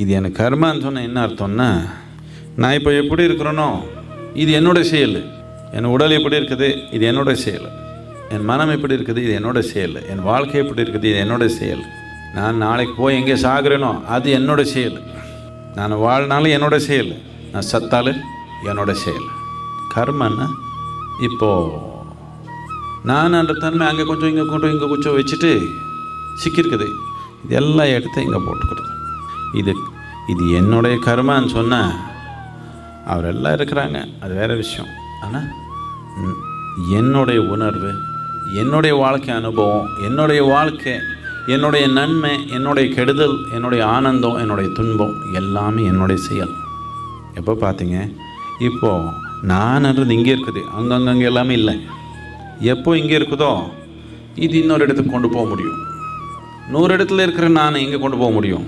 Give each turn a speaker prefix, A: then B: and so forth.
A: இது எனக்கு கர்மான்னு சொன்ன என்ன அர்த்தம்னா நான் இப்போ எப்படி இருக்கிறேனோ இது என்னோடய செயல். என் உடல் எப்படி இருக்குது இது என்னோட செயல். என் மனம் எப்படி இருக்குது இது என்னோட செயல். என் வாழ்க்கை எப்படி இருக்குது இது என்னோட செயல். நான் நாளைக்கு போய் எங்கே சாகுறேனோ அது என்னோட செயல். நான் வாழ்னாலும் என்னோட செயல். நான் சத்தாலும் என்னோட செயல். கர்மன்னா இப்போது நான் அந்த தன்மை அங்கே கொஞ்சம் இங்கே கொஞ்சம் இங்கே கொஞ்சம் வச்சுட்டு சிக்கியிருக்குது. இது எல்லா எடுத்து இங்கே போட்டுக்கிறது. இது இது என்னுடைய கர்மான்னு சொன்னால் அவரெல்லாம் இருக்கிறாங்க. அது வேறு விஷயம். ஆனால் என்னுடைய உணர்வு என்னுடைய வாழ்க்கை அனுபவம் என்னுடைய வாழ்க்கை என்னுடைய நன்மை என்னுடைய கெடுதல் என்னுடைய ஆனந்தம் என்னுடைய துன்பம் எல்லாமே என்னுடைய செயல். எப்போ பார்த்தீங்க? இப்போது நான்ன்றது இங்கே இருக்குது. அங்கங்கங்கே எல்லாமே இல்லை. எப்போ இங்கே இருக்குதோ இது இன்னொரு இடத்துக்கு கொண்டு போக முடியும். நூறு இடத்துல இருக்கிற நான் எங்கே கொண்டு போக முடியும்.